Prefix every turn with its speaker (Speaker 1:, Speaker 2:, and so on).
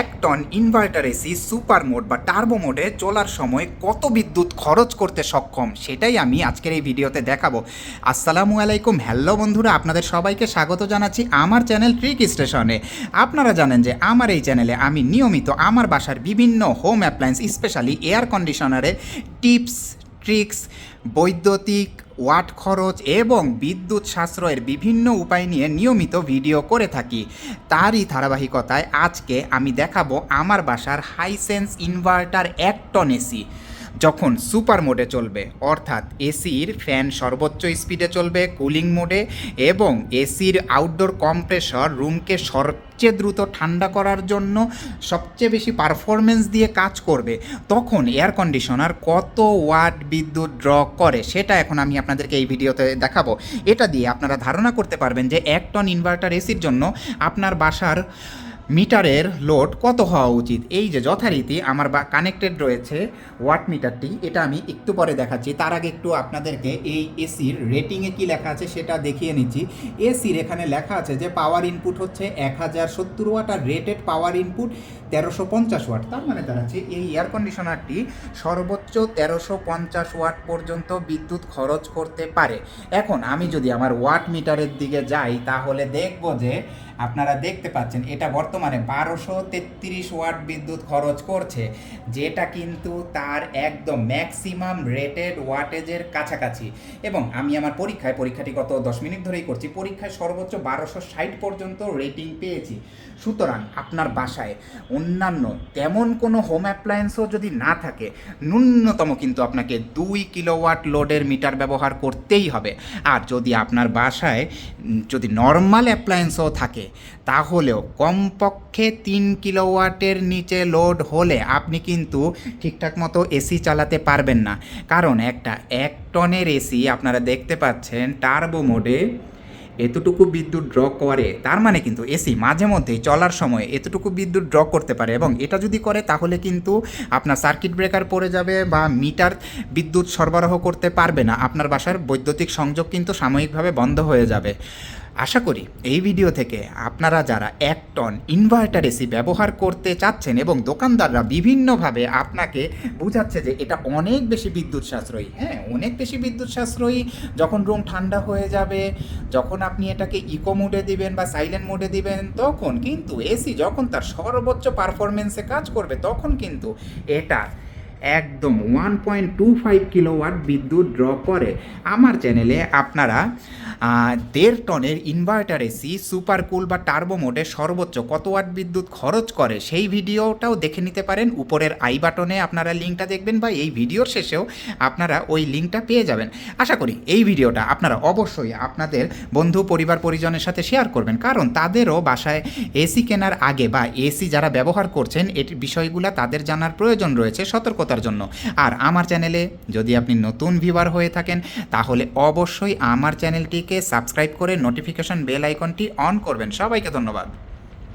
Speaker 1: এক ton inverter AC super mode বা turbo মোডে চলার সময় কত বিদ্যুৎ খরচ করতে সক্ষম, সেটাই আমি আজকের এই ভিডিওতে দেখাবো। আসসালামু আলাইকুম। হ্যালো বন্ধুরা, আপনাদের সবাইকে স্বাগত জানাচ্ছি আমার চ্যানেল ট্রিক স্টেশনে আপনারা জানেন যে আমার এই চ্যানেলে আমি নিয়মিত আমার বাসার বিভিন্ন হোম অ্যাপ্লায়েন্স স্পেশালি এয়ার কন্ডিশনারে টিপস ট্রিক্স বৈদ্যুতিক, ওয়াট খরচ এবং বিদ্যুৎ সাশ্রয়ের বিভিন্ন উপায় নিয়ে নিয়মিত ভিডিও করে থাকি। তারই ধারাবাহিকতায় আজকে আমি দেখাবো আমার বাসার হাইসেন্স ইনভার্টার এক টন এসি যখন সুপার মোডে চলবে, অর্থাৎ এসির ফ্যান সর্বোচ্চ স্পিডে চলবে কুলিং মোডে এবং এসির আউটডোর কম্প্রেসর রুমকে সবচেয়ে দ্রুত ঠান্ডা করার জন্য সবচেয়ে বেশি পারফরমেন্স দিয়ে কাজ করবে, তখন এয়ার কন্ডিশনার কত ওয়াট বিদ্যুৎ ড্র করে সেটা এখন আমি আপনাদেরকে এই ভিডিওতে দেখাবো। এটা দিয়ে আপনারা ধারণা করতে পারবেন যে এক টন ইনভার্টার এসির জন্য আপনার বাসার মিটারের লোড কত হওয়া উচিত? এই যে যথারীতি আমার বা কানেক্টেড রয়েছে ওয়াট মিটারটি এটা আমি একটু পরে দেখাচ্ছি। তার আগে একটু আপনাদেরকে এই এসির রেটিংয়ে কি লেখা আছে সেটা দেখিয়ে নিচ্ছি। এসির এখানে লেখা আছে যে পাওয়ার ইনপুট হচ্ছে এক হাজার সত্তর ওয়াট আর রেটেড পাওয়ার ইনপুট তেরোশো পঞ্চাশ ওয়াট। তার মানে দাঁড়াচ্ছে এই এয়ার কন্ডিশনারটি সর্বোচ্চ তেরোশো পঞ্চাশ ওয়াট পর্যন্ত বিদ্যুৎ খরচ করতে পারে। এখন আমি যদি আমার ওয়াট মিটারের দিকে যাই, তাহলে দেখব যে আপনারা দেখতে পাচ্ছেন, এটা বর্তমানে বারোশো তেত্রিশ ওয়াট বিদ্যুৎ খরচ করছে, যেটা কিন্তু তার একদম ম্যাক্সিমাম রেটেড ওয়াটেজের কাছাকাছি। এবং আমি আমার পরীক্ষায়, পরীক্ষাটি গত দশ মিনিট ধরেই করছি, পরীক্ষায় সর্বোচ্চ বারোশো ষাট পর্যন্ত রেটিং পেয়েছি। সুতরাং আপনার বাসায় অন্যান্য তেমন কোনো হোম অ্যাপ্লায়েন্সও যদি না থাকে, ন্যূনতম কিন্তু আপনাকে দুই কিলোওয়াট লোডের মিটার ব্যবহার করতেই হবে। আর যদি আপনার বাসায় যদি নর্মাল অ্যাপ্লায়েন্সও থাকে, তাহলেও কমপক্ষে তিন কিলোওয়াটের নিচে লোড হলে আপনি কিন্তু ঠিকঠাক মতো এসি চালাতে পারবেন না। কারণ একটা এক টনের এসি আপনারা দেখতে পাচ্ছেন টার্বো মোডে এতটুকু বিদ্যুৎ ড্র করে, তার মানে কিন্তু এসি মাঝে মধ্যেই চলার সময় এতটুকু বিদ্যুৎ ড্র করতে পারে এবং এটা যদি করে তাহলে কিন্তু আপনার সার্কিট ব্রেকার পড়ে যাবে বা মিটার বিদ্যুৎ সরবরাহ করতে পারবে না। আপনার বাসার বৈদ্যুতিক সংযোগ কিন্তু সাময়িকভাবে বন্ধ হয়ে যাবে। আশা করি এই ভিডিও থেকে আপনারা যারা এক টন ইনভার্টার এসি ব্যবহার করতে চাচ্ছেন এবং দোকানদাররা বিভিন্নভাবে আপনাকে বোঝাচ্ছে যে এটা অনেক বেশি বিদ্যুৎ সাশ্রয়ী। হ্যাঁ অনেক বেশি বিদ্যুৎ সাশ্রয়ী। যখন রুম ঠান্ডা হয়ে যাবে, যখন আপনি এটাকে ইকো মোডে দিবেন বা সাইলেন্ট মোডে দিবেন, তখন কিন্তু এসি যখন তার সর্বোচ্চ পারফরমেন্সে কাজ করবে, তখন কিন্তু এটা একদম one point two five kilowatt বিদ্যুৎ ড্র করে। আমার চ্যানেলে আপনারা দেড় টনের ইনভার্টার এসি সুপার কুল বা টার্বো মোডে সর্বোচ্চ কত ওয়াট বিদ্যুৎ খরচ করে সেই ভিডিওটাও দেখে নিতে পারেন। উপরের আই বাটনে আপনারা লিঙ্কটা দেখবেন বা এই ভিডিওর শেষেও আপনারা ওই লিঙ্কটা পেয়ে যাবেন। আশা করি এই ভিডিওটা আপনারা অবশ্যই আপনাদের বন্ধু, পরিবার, পরিজনের সাথে শেয়ার করবেন। কারণ তাদেরও বাসায় এসি কেনার আগে বা এসি যারা ব্যবহার করছেন, এটি বিষয়গুলো তাদের জানার প্রয়োজন রয়েছে। সতর্কতার জন্য। আর আমার চ্যানেলে যদি আপনি নতুন ভিউয়ার হয়ে থাকেন, তাহলে অবশ্যই আমার চ্যানেলটিকে সাবস্ক্রাইব করে নোটিফিকেশন বেল আইকনটি অন করবেন। সবাইকে ধন্যবাদ।